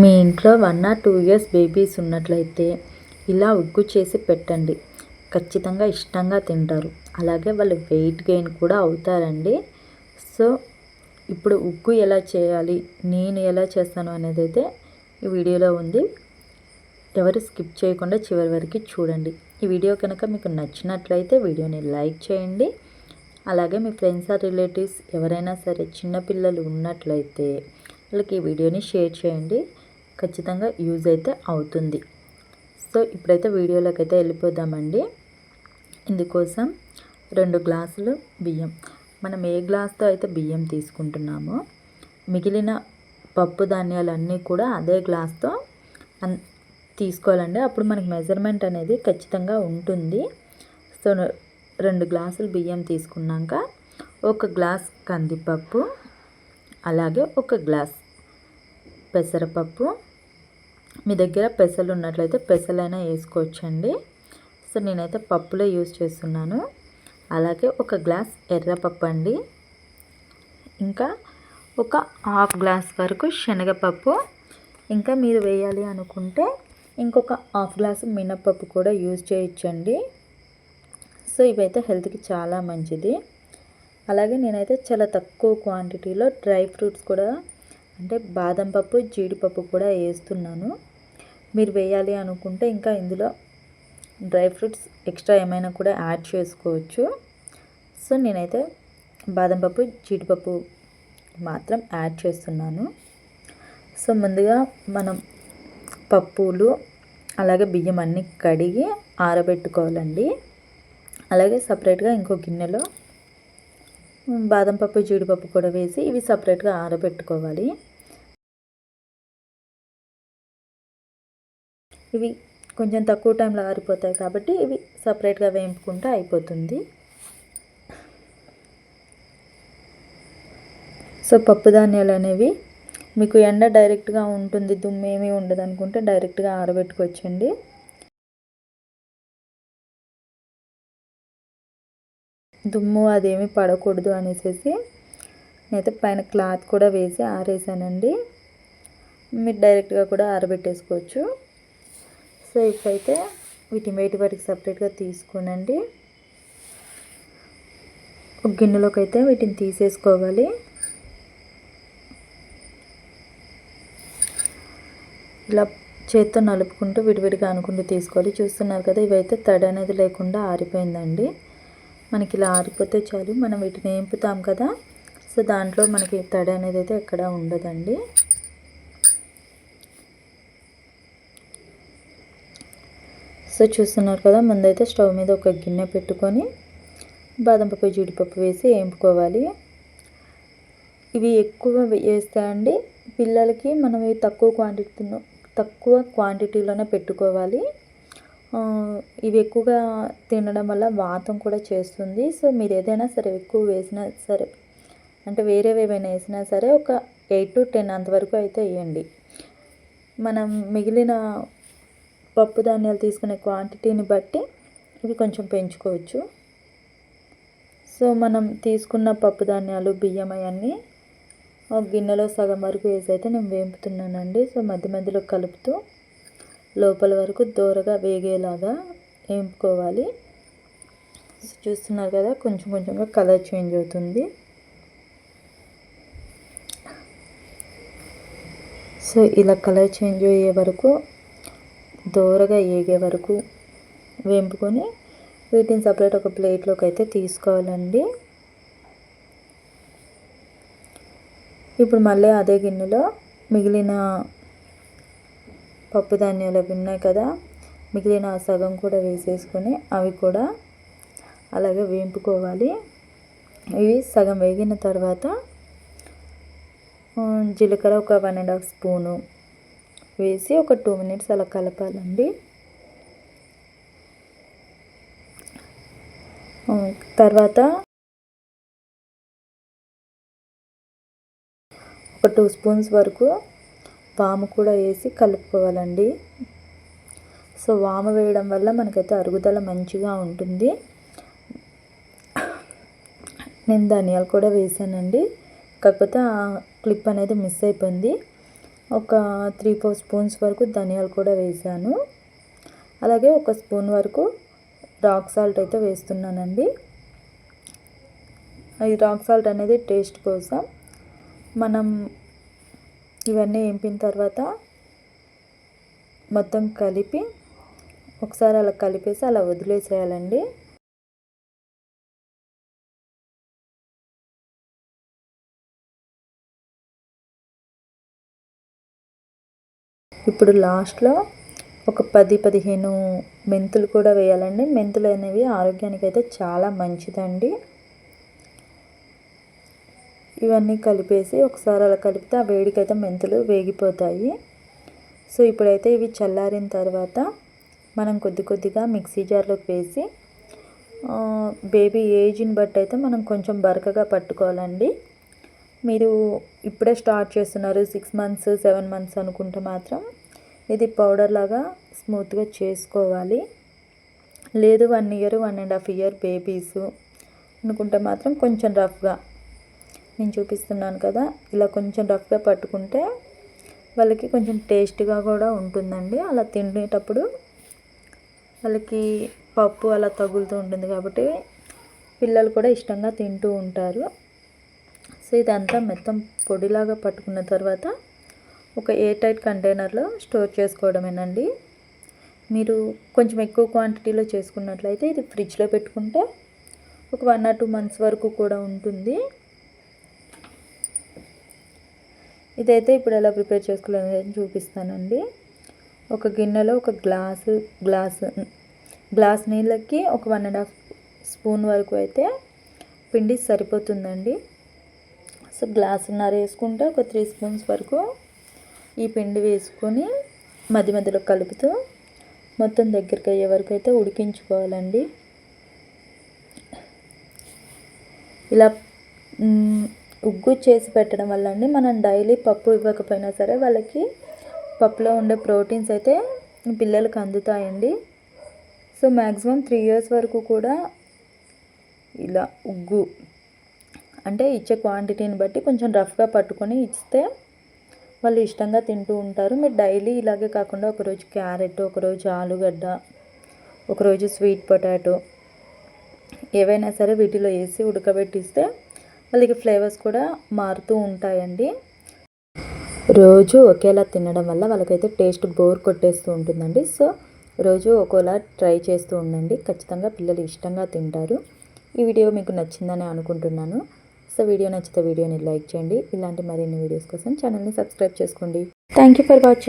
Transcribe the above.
మీ ఇంట్లో one or two years babies ఉన్నట్లయితే ఇలా ఉగ్గు చేసి పెట్టండి. ఖచ్చితంగా ఇష్టంగా తింటారు. అలాగే వాళ్ళు వెయిట్ గెయిన్ కూడా అవుతారండి. సో ఇప్పుడు ఉగ్గు ఎలా చేయాలి? నేను ఎలా చేస్తాను అనేది అయితే ఈ వీడియోలో ఉంది. ఎవరు స్కిప్ చేయకుండా చివరి వరకు చూడండి. ఈ వీడియో కనుక మీకు నచ్చినట్లయితే వీడియోని లైక్ చేయండి. అలాగే మీ ఫ్రెండ్స్ ఆర్ రిలేటివ్స్ ఎవరైనా సరే చిన్నపిల్లలు ఉన్నట్లయితే వాళ్ళకి ఈ వీడియోని షేర్ చేయండి. ఖచ్చితంగా యూజ్ అయితే అవుతుంది. సో ఇప్పుడైతే వీడియోలోకి అయితే వెళ్ళిపోదామండి. ఇందుకోసం రెండు గ్లాసులు బియ్యం. మనం ఏ గ్లాస్తో అయితే బియ్యం తీసుకుంటున్నామో మిగిలిన పప్పు ధాన్యాలన్నీ కూడా అదే గ్లాస్తో తీసుకోవాలండి. అప్పుడు మనకి మెజర్మెంట్ అనేది ఖచ్చితంగా ఉంటుంది. సో రెండు గ్లాసులు బియ్యం తీసుకున్నాక ఒక గ్లాస్ కందిపప్పు అలాగే ఒక గ్లాస్ పెసరపప్పు. మీ దగ్గర పెసలు ఉన్నట్లయితే పెసలైనా వేసుకోవచ్చండి. సో నేనైతే పప్పులో యూజ్ చేస్తున్నాను. అలాగే ఒక గ్లాస్ ఎర్రపప్పు అండి ఇంకా ఒక హాఫ్ గ్లాస్ వరకు శనగపప్పు. ఇంకా మీరు వేయాలి అనుకుంటే ఇంకొక హాఫ్ గ్లాస్ మినపప్పు కూడా యూజ్ చేయొచ్చండి. సో ఇవైతే హెల్త్కి చాలా మంచిది. అలాగే నేనైతే చాలా తక్కువ క్వాంటిటీలో డ్రై ఫ్రూట్స్ కూడా అంటే బాదం పప్పు జీడిపప్పు కూడా వేస్తున్నాను. మీరు వేయాలి అనుకుంటే ఇంకా ఇందులో డ్రై ఫ్రూట్స్ ఎక్స్ట్రా ఏమైనా కూడా యాడ్ చేసుకోవచ్చు. సో నేనైతే బాదం పప్పు జీడిపప్పు మాత్రం యాడ్ చేస్తున్నాను. సో ముందుగా మనం పప్పులు అలాగే బియ్యం అన్నీ కడిగి ఆరబెట్టుకోవాలండి. అలాగే సపరేట్గా ఇంకో గిన్నెలో బాదం పప్పు జీడిపప్పు కూడా వేసి ఇవి సపరేట్గా ఆరబెట్టుకోవాలి. ఇవి కొంచెం తక్కువ టైంలో ఆరిపోతాయి కాబట్టి ఇవి సపరేట్గా వేయింపుకుంటే అయిపోతుంది. సో పప్పు ధాన్యాలు అనేవి మీకు ఎండ డైరెక్ట్గా ఉంటుంది దుమ్మేమీ ఉండదు అనుకుంటే డైరెక్ట్గా ఆరబెట్టుకోవచ్చండి. దుమ్ము అదేమి పడకూడదు అనేసి నేనైతే పైన క్లాత్ కూడా వేసి ఆరేసానండి. మీరు డైరెక్ట్గా కూడా ఆరబెట్టేసుకోవచ్చు. సో ఇప్పుడైతే వీటిని బయట వాటికి సపరేట్గా తీసుకునండి. ఒక గిన్నెలోకి అయితే వీటిని తీసేసుకోవాలి. ఇలా చేత్తో నలుపుకుంటూ విడివిడిగా అనుకుంటూ తీసుకోవాలి. చూస్తున్నారు కదా ఇవైతే తడి అనేది లేకుండా ఆరిపోయిందండి. మనకి ఇలా ఆరిపోతే చాలు. మనం వీటిని ఏంపుతాం కదా సో దాంట్లో మనకి తడి అనేది అయితే ఎక్కడ ఉండదండి. సో చూస్తున్నారు కదా ముందైతే స్టవ్ మీద ఒక గిన్నె పెట్టుకొని బాదం పప్పు జీడిపప్పు వేసి వేయింపుకోవాలి. ఇవి ఎక్కువ వేస్తే అండి పిల్లలకి మనం తక్కువ క్వాంటిటీలో తక్కువ క్వాంటిటీలోనే పెట్టుకోవాలి. ఇవి ఎక్కువగా తినడం వల్ల వాతం కూడా చేస్తుంది. సో మీరు ఏదైనా సరే ఎక్కువ వేసినా సరే అంటే వేరేవి ఏమైనా వేసినా సరే ఒక ఎయిట్ టు టెన్ అంతవరకు అయితే వేయండి. మనం మిగిలిన పప్పు ధాన్యాలు తీసుకునే క్వాంటిటీని బట్టి ఇవి కొంచెం పెంచుకోవచ్చు. సో మనం తీసుకున్న పప్పు ధాన్యాలు బియ్యం అవన్నీ ఒక గిన్నెలో సగం వరకు వేసి అయితే నేను వేపుతున్నానండి. సో మధ్య మధ్యలో కలుపుతూ లోపల వరకు దూరగా వేగేలాగా వేపుకోవాలి. చూస్తున్నారు కదా కొంచెం కొంచెంగా కలర్ చేంజ్ అవుతుంది. సో ఇలా కలర్ చేంజ్ అయ్యే వరకు దోరగా ఏగే వరకు వేంపుకొని వీటిని సపరేట్ ఒక ప్లేట్లోకి అయితే తీసుకోవాలండి. ఇప్పుడు మళ్ళీ అదే గిన్నెలో మిగిలిన పప్పు ధాన్యాలు అవి ఉన్నాయి కదా మిగిలిన సగం కూడా వేసేసుకొని అవి కూడా అలాగే వేంపుకోవాలి. ఇవి సగం వేగిన తర్వాత జీలకర్ర ఒక వన్ అండ్ హాఫ్ స్పూను వేసి ఒక టూ మినిట్స్ అలా కలపాలండి. తర్వాత ఒక టూ స్పూన్స్ వరకు వాము కూడా వేసి కలుపుకోవాలండి. సో వాము వేయడం వల్ల మనకైతే అరుగుదల మంచిగా ఉంటుంది. నేను ధనియాలు కూడా వేసానండి. కాకపోతే క్లిప్ అనేది మిస్ అయిపోయింది. ఒక త్రీ ఫోర్ స్పూన్స్ వరకు ధనియాలు కూడా వేసాను. అలాగే ఒక స్పూన్ వరకు రాక్ సాల్ట్ అయితే వేస్తున్నానండి. ఈ రాక్ సాల్ట్ అనేది టేస్ట్ కోసం మనం ఇవన్నీ వేంపిన తర్వాత మొత్తం కలిపి ఒకసారి అలా కలిపేసి అలా వదిలేసేయాలండి. ఇప్పుడు లాస్ట్లో ఒక పది పదిహేను మెంతులు కూడా వేయాలండి. మెంతులు అనేవి ఆరోగ్యానికి అయితే చాలా మంచిదండి. ఇవన్నీ కలిపేసి ఒకసారి అలా కలిపితే ఆ వేడికైతే మెంతులు వేగిపోతాయి. సో ఇప్పుడైతే ఇవి చల్లారిన తర్వాత మనం కొద్ది కొద్దిగా మిక్సీ జార్లోకి వేసి బేబీ ఏజ్ని బట్టి అయితే మనం కొంచెం బరకగా పట్టుకోవాలండి. మీరు ఇప్పుడే స్టార్ట్ చేస్తున్నారు సిక్స్ మంత్స్ సెవెన్ మంత్స్ అనుకుంటే మాత్రం ఇది పౌడర్ లాగా స్మూత్గా చేసుకోవాలి. లేదు one year one and half year babies అనుకుంటే మాత్రం కొంచెం రఫ్గా నేను చూపిస్తున్నాను కదా ఇలా కొంచెం రఫ్గా పట్టుకుంటే వాళ్ళకి కొంచెం టేస్ట్గా కూడా ఉంటుందండి. అలా తినేటప్పుడు వాళ్ళకి పప్పు అలా తగులుతూ ఉంటుంది కాబట్టి పిల్లలు కూడా ఇష్టంగా తింటూ ఉంటారు. సో ఇదంతా మొత్తం పొడిలాగా పట్టుకున్న తర్వాత ఒక ఎయిర్ టైట్ కంటైనర్లో స్టోర్ చేసుకోవడమేనండి. మీరు కొంచెం ఎక్కువ క్వాంటిటీలో చేసుకున్నట్లయితే ఇది ఫ్రిడ్జ్లో పెట్టుకుంటే ఒక వన్ ఆర్ టూ మంత్స్ వరకు కూడా ఉంటుంది. ఇదైతే ఇప్పుడు ఎలా ప్రిపేర్ చేసుకోవాలని చూపిస్తానండి. ఒక గిన్నెలో ఒక గ్లాసు గ్లాస్ గ్లాస్ నీళ్ళకి ఒక వన్ అండ్ హాఫ్ స్పూన్ వరకు అయితే పిండి సరిపోతుందండి. సో గ్లాసున్నర వేసుకుంటే ఒక త్రీ స్పూన్స్ వరకు ఈ పిండి వేసుకొని మధ్య మధ్యలో కలుపుతూ మొత్తం దగ్గరికి అయ్యే వరకు అయితే ఉడికించుకోవాలండి. ఇలా ఉగ్గు చేసి పెట్టడం వల్ల అండి మనం డైలీ పప్పు ఇవ్వకపోయినా సరే వాళ్ళకి పప్పులో ఉండే ప్రోటీన్స్ అయితే పిల్లలకు అందుతాయండి. సో మ్యాక్సిమం త్రీ ఇయర్స్ వరకు కూడా ఇలా ఉగ్గు అంటే ఇచ్చే క్వాంటిటీని బట్టి కొంచెం రఫ్గా పట్టుకొని ఇస్తే వాళ్ళు ఇష్టంగా తింటూ ఉంటారు. మీరు డైలీ ఇలాగే కాకుండా ఒకరోజు క్యారెట్ ఒకరోజు ఆలుగడ్డ ఒకరోజు స్వీట్ పొటాటో ఏవైనా సరే వీటిలో వేసి ఉడకబెట్టిస్తే వాళ్ళకి ఫ్లేవర్స్ కూడా మారుతూ ఉంటాయండి. రోజు ఒకేలా తినడం వల్ల వాళ్ళకైతే టేస్ట్ బోర్ కొట్టేస్తూ ఉంటుందండి. సో రోజు ఒకేలా ట్రై చేస్తూ ఉండండి. ఖచ్చితంగా పిల్లలు ఇష్టంగా తింటారు. ఈ వీడియో మీకు నచ్చిందని అనుకుంటున్నాను. సో వీడియో నచ్చితే వీడియోని లైక్ చేయండి. ఇలాంటి మరిన్ని వీడియోస్ కోసం ఛానల్ని సబ్స్క్రైబ్ చేసుకోండి. Thank you for watching